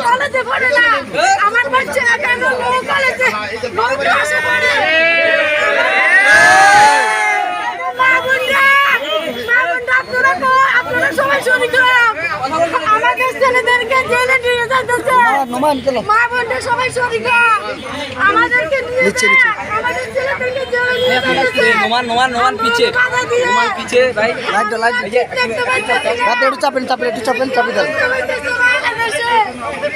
কলেজে পড়ে না আমার বাচ্চা কেন লো কলেজে লো ক্লাসে পড়ে মা বোনরা, মা বোনরা, আপনারা কো- আপনারা সবাই শরিক হন। আমাদের ছেলেদেরকে জেলে নিয়ে যাইতেছে। মা বোনরা সবাই শরিক আমাদেরকে নিয়ে আমাদের ছেলেদেরকে জেলে নিয়ে যাইতেছে। নোমান নোমান নোমান পিছে নোমান পিছে ভাই লাইট লাইট দাও। দেখতে পাচ্ছি না। রাতে একটু চাপেন চাপেন একটু চাপেন চাপে দেন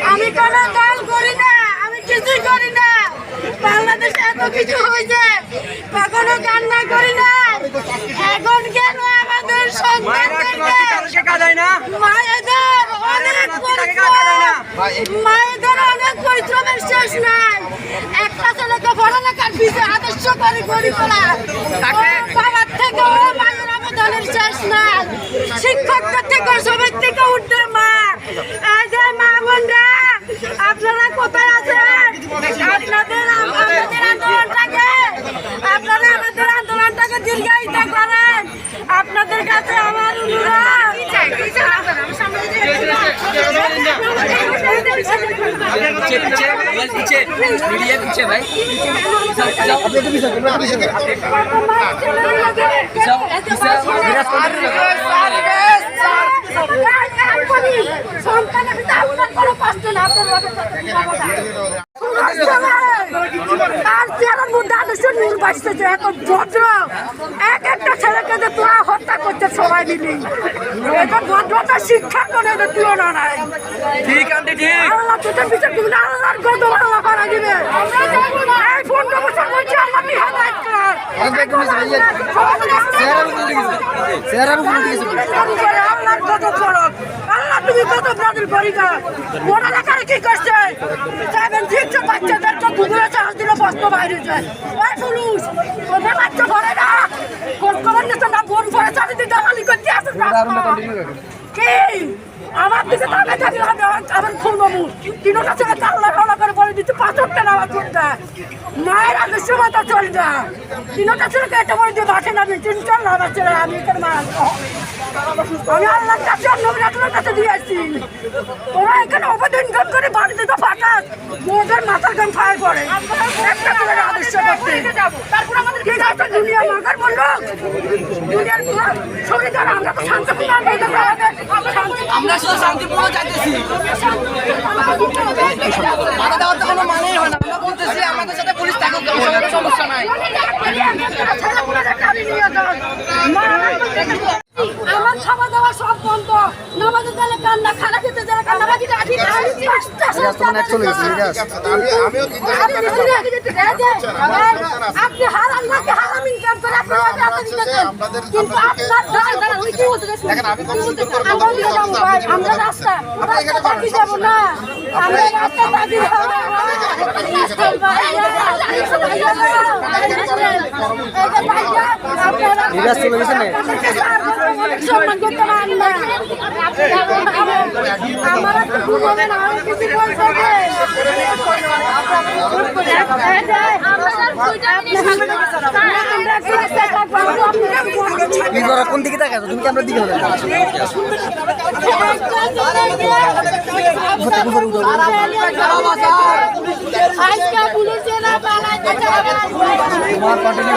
আমি কোন কাজ করি না আমি কিছুই করি না। বাংলাদেশে এত কিছু হয়েছে কখনো কান্না করি না। এখন কেন আমাদের মায়েদের অনেক মায়েদের অনেক পরিশ্রমের শেষ নাই। একটা ছেলেকে পড়ালেখার পিছিয়ে আদর্শ করে তোলা। বাবার থেকে ও মায়ের অবদানের শেষ নাই। শিক্ষকদের থেকে সবার থেকে উঠতে মা এই যে মা বোনরা আপনারা কোথায় আছেন আপনাদের আম- আমাদের আন্দোলনটাকে আপনারা আমাদের আন্দোলনটাকে দীর্ঘায়িত করেন আপনাদের কাছে আমার পিছে পিছে মোবাইল পিছে মিডিয়া পিছে ভাই আপনি একটু পিছনে একটু পিছনে সন্তানের পিতা আপনার কোনো কষ্ট না আপনার আর চেয়ারের আদর্শ নির্বাচিত যে ভদ্র এক একটা ছেলেকে যে তোরা হত্যা করতে সবাই মিলি। এটা ভদ্রতা শিক্ষা করে তুলনা নাই। ঠিক আন্টি ঠিক। আল্লাহ তোদের পিছনে তুমি আল্লাহর কত আল্লাহ করা দিবে। এই পনেরো বছর বলছি আল্লাহ তুই হেদায়ত কর অনেক একটু নিচে ভাই তুমি কত ব্রাজিল করিকা মোটা লেখার কি করছে? সেভেন সিক্স বাচ্চাদের তো গুগলে চার্জ দিলে বস্ত বাইরে যায়। ওই পুলিশ ওদের বাচ্চা ভরে না। কোন খবর না বোন ভরে চারি দিন দালালি করতে আসে আমার দিকে তাকে থাকি হবে আমার খুন বাবু তিনটা ছেলে কাল্লা কাল্লা করে বলে দিচ্ছে পাঁচটা নামাজ পড়তে মায়ের আদেশ মতো চলবে তিনটা ছেলেকে এটা বলে দিয়ে বাসে নামি তিন চার নামাজ ছেলে, আমি এখানে মা আমি আল্লাহর কাছে নবীর কাছে দিয়ে আসছি। তোরা এখানে অবদান গান করে বাড়িতে তো ফাঁকাস মোদের মাথার গান ফায়ার করে। একটা করে আদেশ করতে তারপর আমাদের আছে দুনিয়া মাগার বলল দুনিয়ার শরীর আমরা তো শান্তিপূর্ণ আমরা শুধু শান্তিপূর্ণ চাইতেছি। বাধা দেওয়ার তো কোনো মানেই হয় না। আমরা বলতেছি আমাদের সাথে পুলিশ থাকুক সমস্যা নাই। আমার খাওয়া দাওয়া সব বন্ধ। নামাজে গেলে কান্না খানা খেতে গেলে কান্না বাকি রাখি আপনি নাকি হারাম ইনকাম করে যাব আমরা রাস্তা রাস্তা যাব না। বাকি চলে গেছে না সম্মান করতে পারেন না আমার একটা ভুল হবে না আমি কিছু বলতে কি করা কোন দিকে তাকাছো তুমি ক্যামেরার দিকে হবে আজকে পুলিশেরা পালাইতে কন্টিনিউ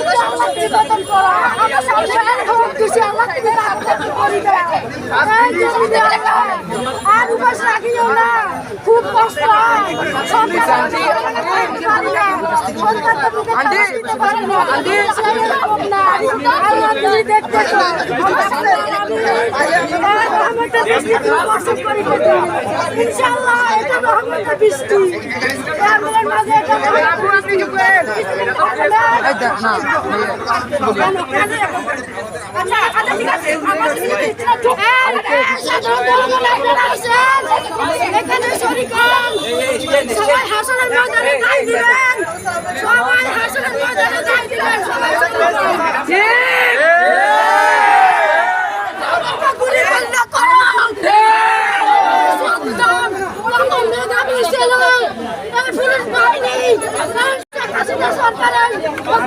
আর উপাস রাখিও না খুব কষ্ট হয়। ইনশাআল্লাহ এটা রহমতের বৃষ্টি মাঝে এটা এখানে শরিক হন। সবাই হাসনের ময়দানে গাই দিবেন সবাই হাসনের ময়দানে গাই দিবেন সবাই শরিক হন। আমাকে গুলি বন্ধ